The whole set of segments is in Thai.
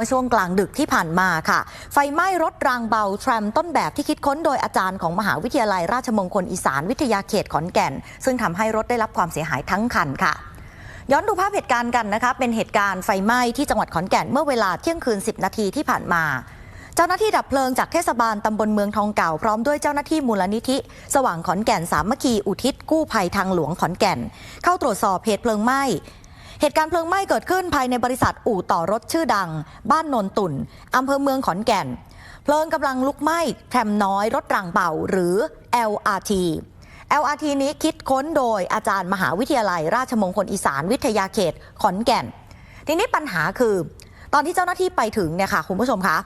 มื่อช่วงกลางดึกที่ผ่านมาค่ะ ไฟไหม้รถรางเบาแทรมต้นแบบที่คิดค้นโดยอาจารย์ของมหาวิทยาลัยราชมงคลอีสานวิทยาเขตขอนแก่น ซึ่งทำให้รถได้รับความเสียหายทั้งคันค่ะ ย้อนดูภาพเหตุการณ์กันนะคะ เป็นเหตุการณ์ไฟไหม้ที่จังหวัดขอนแก่นเมื่อเวลาเที่ยงคืน 10 นาทีที่ผ่านมา เจ้าหน้าที่ดับเพลิงจากเทศบาลตำบลเมืองทองเก่าพร้อมด้วยเจ้าหน้าที่มูลนิธิ สว่างขอนแก่นสามัคคีอุทิศกู้ภัยทางหลวงขอนแก่น เข้าตรวจสอบเหตุเพลิงไหม้ เหตุการณ์เพลิงไหม้เกิดขึ้นภายในบริษัทอู่ต่อรถชื่อดัง บ้านนนตุ่นอำเภอเมืองขอนแก่น เพลิงกำลังลุกไหม้แทรมน้อยรถรางเบาหรือ LRT LRT นี้คิดค้นโดยอาจารย์มหาวิทยาลัย ราชมงคลอีสานวิทยาเขตขอนแก่น ทีนี้ปัญหาคือ ตอนที่เจ้าหน้าที่ไปถึงเนี่ยค่ะคุณผู้ชมคะ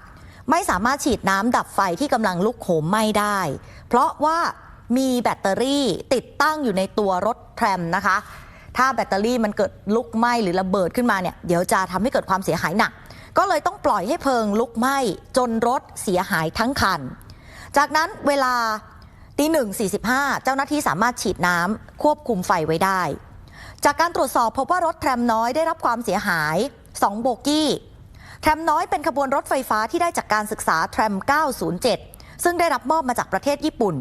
ไม่สามารถฉีดน้ำดับไฟที่กำลังลุกโหมไหม้ได้ เพราะว่ามีแบตเตอรี่ติดตั้งอยู่ในตัวรถแทรมนะคะ ถ้าแบตเตอรี่มันเกิดลุกไหม้หรือระเบิดขึ้นมาเนี่ยเดี๋ยวจะทำให้เกิดความเสียหายหนัก ก็เลยต้องปล่อยให้เพลิงลุกไหม้จนรถเสียหายทั้งคัน จากนั้นเวลาตีหนึ่งสี่สิบห้าเจ้าหน้าที่สามารถฉีดน้ำควบคุมไฟไว้ได้ จากการตรวจสอบพบว่ารถแทรมน้อยได้รับความเสียหาย2โบกี้แทรมน้อยเป็นขบวนรถไฟฟ้าที่ได้จากการศึกษาแทรม907 ซึ่งได้รับมอบมาจากประเทศญี่ปุ่น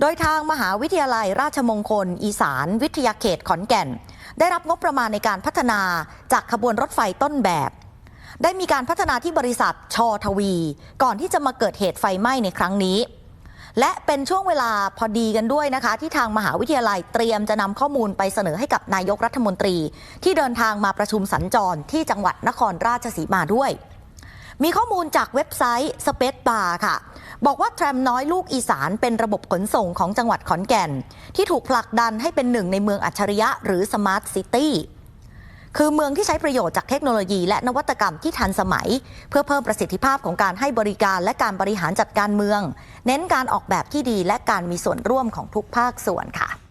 โดยทางมหาวิทยาลัยราชมงคล อีสาน วิทยาเขตขอนแก่น ได้รับงบประมาณในการพัฒนาจากขบวนรถไฟต้นแบบ ได้มีการพัฒนาที่บริษัทชอทวี ก่อนที่จะมาเกิดเหตุไฟไหม้ในครั้งนี้ และเป็นช่วงเวลาพอดีกันด้วยนะคะ ที่ทางมหาวิทยาลัยเตรียมจะนำข้อมูลไปเสนอให้กับนายกรัฐมนตรี ที่เดินทางมาประชุมสัญจรที่จังหวัดนครราชสีมาด้วยมีข้อมูลจากเว็บไซต์ Space Bar ค่ะ บอกว่าแทรมน้อยลูกอีสานเป็นระบบขนส่งของจังหวัดขอนแก่น ที่ถูกผลักดันให้เป็นหนึ่งในเมืองอัจฉริยะหรือสมาร์ทซิตี้คือเมืองที่ใช้ประโยชน์จากเทคโนโลยีและนวัตกรรมที่ทันสมัย เพื่อเพิ่มประสิทธิภาพของการให้บริการและการบริหารจัดการเมือง เน้นการออกแบบที่ดีและการมีส่วนร่วมของทุกภาคส่วนค่ะ